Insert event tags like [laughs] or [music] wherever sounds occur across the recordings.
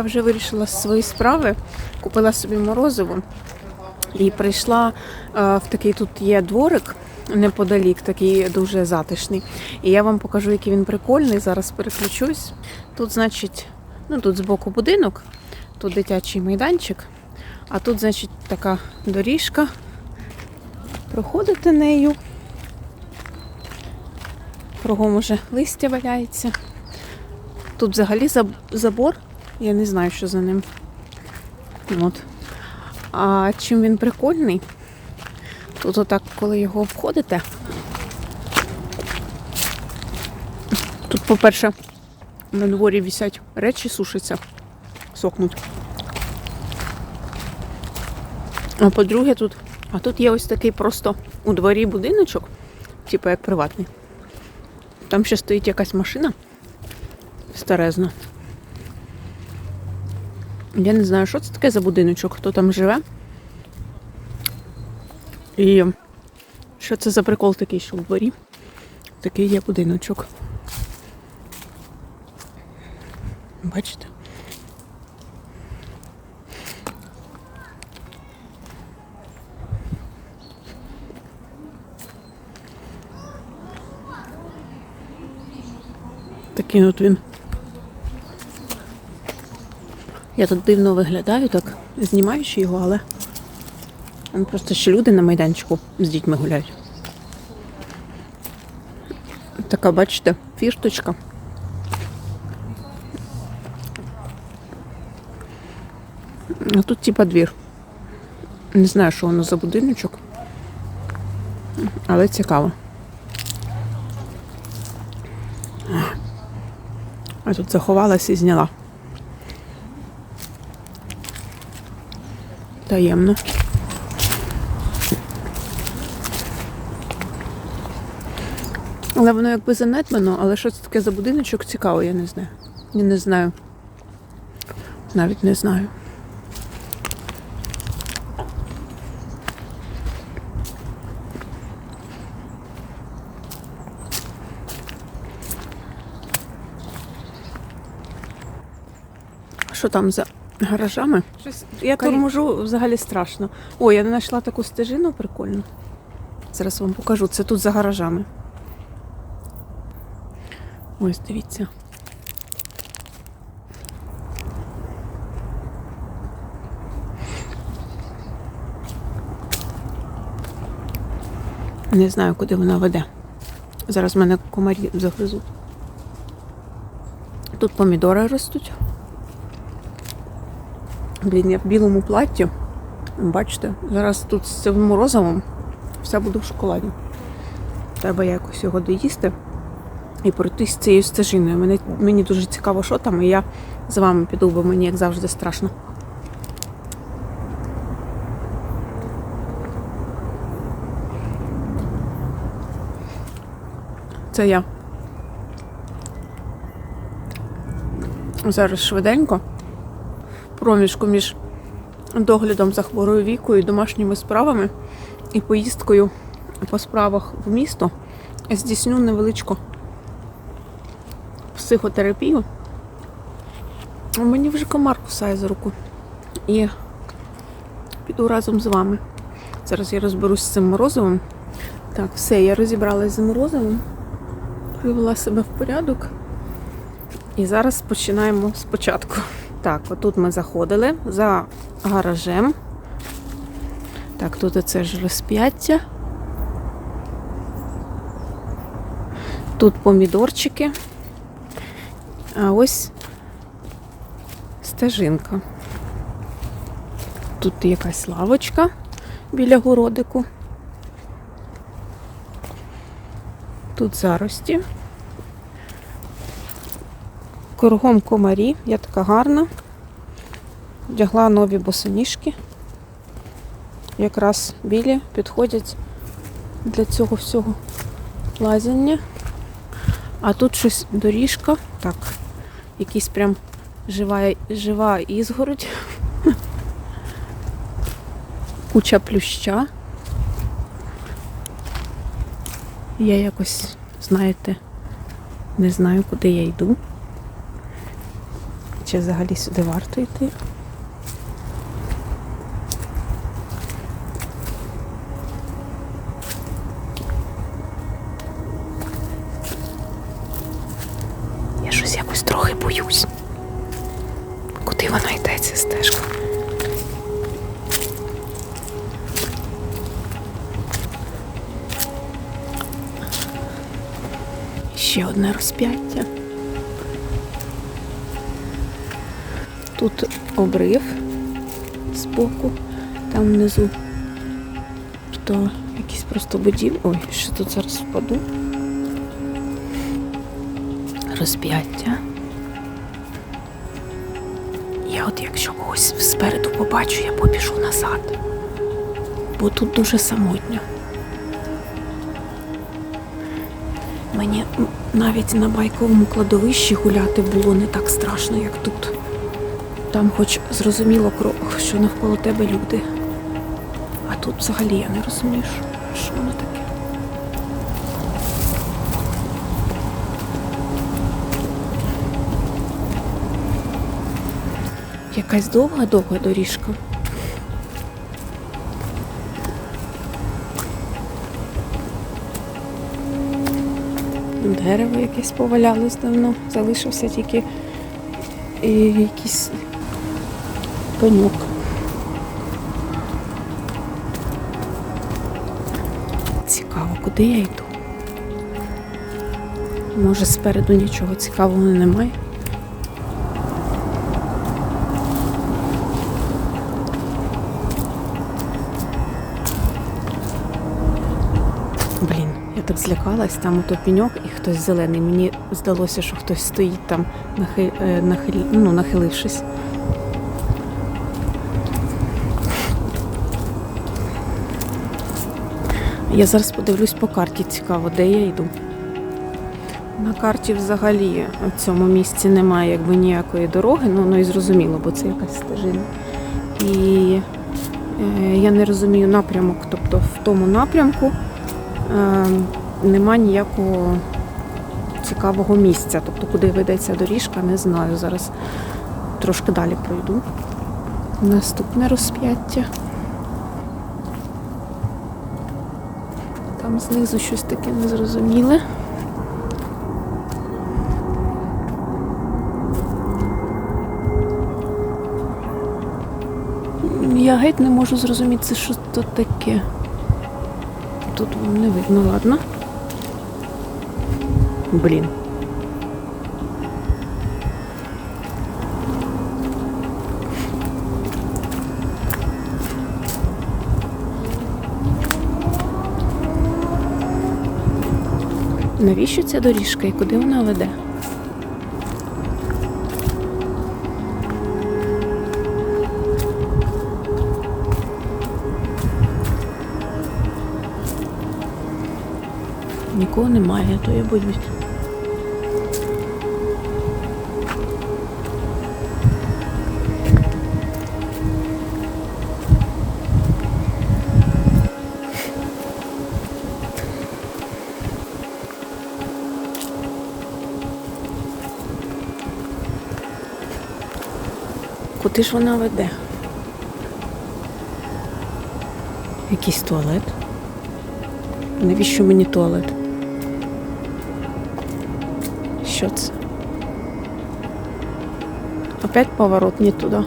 Я вже вирішила свої справи, купила собі морозиво і прийшла е, в такий тут є дворик неподалік, такий дуже затишний. І я вам покажу, який він прикольний. Зараз переключусь. Тут, значить, ну тут збоку будинок, тут дитячий майданчик, а тут, значить, така доріжка. Проходите нею. Кругом уже листя валяється. Тут взагалі забор. Я не знаю, що за ним. От. А чим він прикольний? Тут отак, коли його обходите. Тут, по-перше, на дворі висять речі, сушаться, сохнуть. А по-друге, тут, а тут є ось такий просто у дворі будиночок, типу як приватний. Там ще стоїть якась машина старезна. Я не знаю, що це таке за будиночок, хто там живе. І що це за прикол такий, що в дворі? Такий є будиночок. Бачите? Такий от він. Я тут дивно виглядаю, так знімаючи його, але просто ще люди на майданчику з дітьми гуляють. Така, бачите, фірточка. А тут типа двір. Не знаю, що воно за будиночок, але цікаво. А тут заховалась і зняла. Таємно. Але воно якби занедбано, але що це таке за будиночок цікаво, я не знаю. Я не знаю. Навіть не знаю. Що там за гаражами? Щось я Карі- торможу взагалі страшно. О, я знайшла таку стежину прикольну. Зараз вам покажу. Це тут за гаражами. Ось, дивіться. Не знаю, куди вона веде. Зараз мене комарі загризуть. Тут помідори ростуть. Блін, я в білому платі. Бачите, зараз тут з цим морозивом все буде в шоколаді. Треба якось його доїсти і пройтись цією стежиною. Мені, мені дуже цікаво, що там, і я з вами піду, бо мені як завжди страшно. Це я. Зараз швиденько проміжку між доглядом за хворою вікою, домашніми справами і поїздкою по справах в місто здійсню невеличку психотерапію. Мені вже комар кусає за руку. І піду разом з вами. Зараз я розберусь з цим морозивом. Так, все, я розібралась з морозивом, привела себе в порядок. І зараз починаємо спочатку. Так, отут ми заходили за гаражем. Так, тут оце ж розп'яття. Тут помідорчики. А ось стежинка. Тут якась лавочка біля городику. Тут зарості. Кругом комарі, я така гарна. Вдягла нові босоніжки. Якраз білі підходять для цього всього лазіння. А тут щось доріжка. Так, якийсь прям жива, жива ізгородь. [laughs] Куча плюща. Я якось, знаєте, не знаю, куди я йду. Чи взагалі сюди варто йти. Я щось якось трохи боюсь. Куди вона йде, стежка? Ще одне розп'яття. Тут обрив збоку, там внизу. То якісь просто будівлі. Ой, що тут зараз впаду. Розп'яття. Я от якщо когось спереду побачу, я побіжу назад. Бо тут дуже самотньо. Мені навіть на байковому кладовищі гуляти було не так страшно, як тут. Там хоч зрозуміло, кро- що навколо тебе люди. А тут взагалі я не розумію, що, воно таке. Якась довга-довга доріжка. Дерево якесь повалялось давно, залишився тільки і якийсь пеньок. Цікаво, куди я йду? Може, спереду нічого цікавого немає. Блін, я так злякалась, там ото пеньок і хтось зелений. Мені здалося, що хтось стоїть там, нахи... е, ну, нахилившись. Я зараз подивлюсь по карті, цікаво, де я йду. На карті взагалі в цьому місці немає якби ніякої дороги, ну, ну і зрозуміло, бо це якась стежина. І е, я не розумію напрямок, тобто в тому напрямку е, нема ніякого цікавого місця. Тобто, куди ведеться доріжка, не знаю. Зараз трошки далі пройду. Наступне розп'яття. Там знизу щось таке незрозуміле. Я геть не можу зрозуміти, що тут таке. Тут вам не видно, ладно. Блін. Навіщо ця доріжка і куди вона веде? Нікого немає, то я боюсь. Куди ж вона веде? Якийсь туалет? Навіщо мені туалет? Що це? Опять поворот не туди.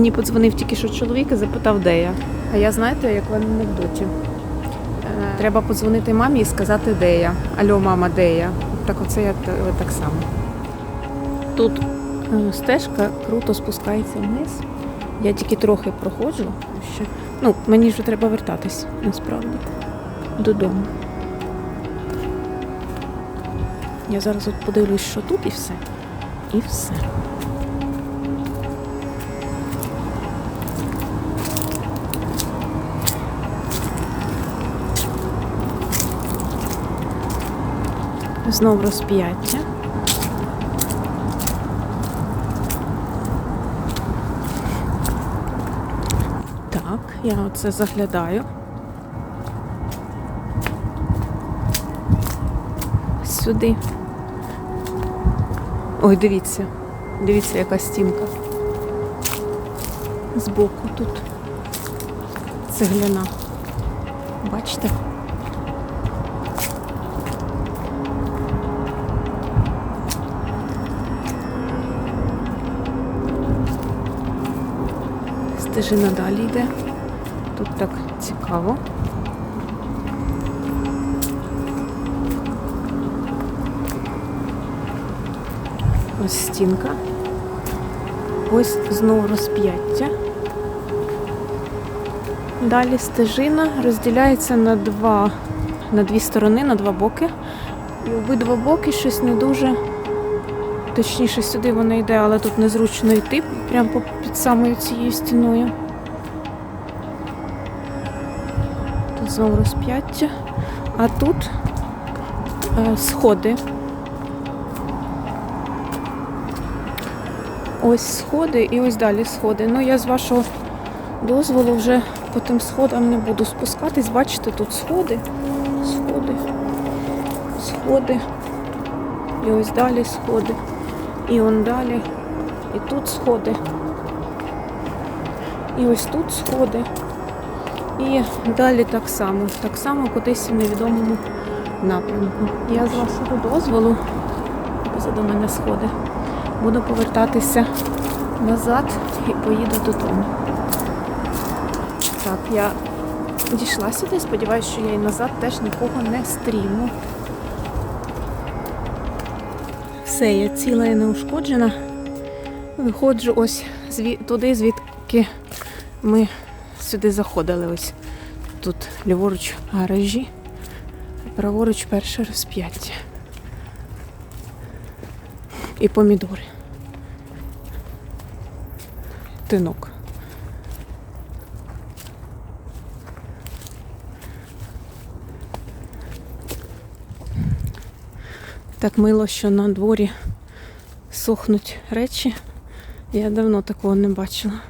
Мені подзвонив тільки що чоловік і запитав, де я. А я знаєте, як в анекдоті. Е, Треба подзвонити мамі і сказати, де я. Алло, мама, де я? Так оце я так само. Тут е, стежка круто спускається вниз. Я тільки трохи проходжу. Ще. Ну, мені вже треба вертатись, насправді, додому. Я зараз от подивлюсь, що тут і все. І все. Знов розп'яття. Так, я оце заглядаю. Сюди. Ой, дивіться, дивіться, яка стінка. Збоку тут цегляна. Бачите? Стежина далі йде. Тут так цікаво. Ось стінка. Ось знову розп'яття. Далі стежина розділяється на два, на дві сторони, на два боки. І обидва боки щось не дуже. Точніше, сюди вона йде, але тут незручно йти, прямо під самою цією стіною. Тут знову розп'яття. А тут е, сходи. Ось сходи і ось далі сходи. Ну, я з вашого дозволу вже по тим сходам не буду спускатись. Бачите, тут сходи, сходи, сходи. І ось далі сходи. І он далі. І тут сходи. І ось тут сходи. І далі так само. Так само кудись в невідомому напрямку. Я з вашого дозволу, позаду мене сходи, буду повертатися назад і поїду додому. Так, я дійшла сюди, сподіваюся, що я і назад теж нікого не стріму. Все, я ціла і неушкоджена. Виходжу ось туди, звідки ми сюди заходили. Ось тут ліворуч гаражі, праворуч перше розп'яття. І помідори. Тинок. Так мило, що на дворі сохнуть речі. Я давно такого не бачила.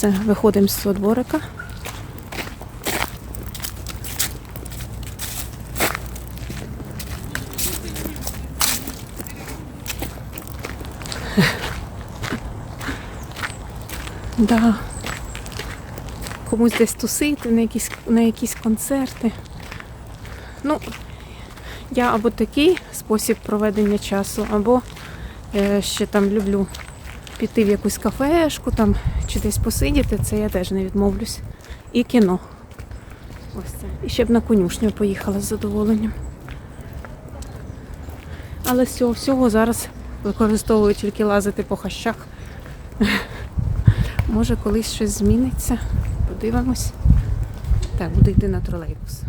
Все, виходимо з цього дворика. [laughs] Да. Комусь десь тусити на якісь, на якісь концерти. Ну, я або такий спосіб проведення часу, або е, ще там люблю піти в якусь кафешку там, чи десь посидіти, це я теж не відмовлюсь. І кіно. Ось це. І ще б на конюшню поїхала з задоволенням. Але з цього всього зараз використовую тільки лазити по хащах. Може колись щось зміниться. Подивимось. Так, буду йти на тролейбус.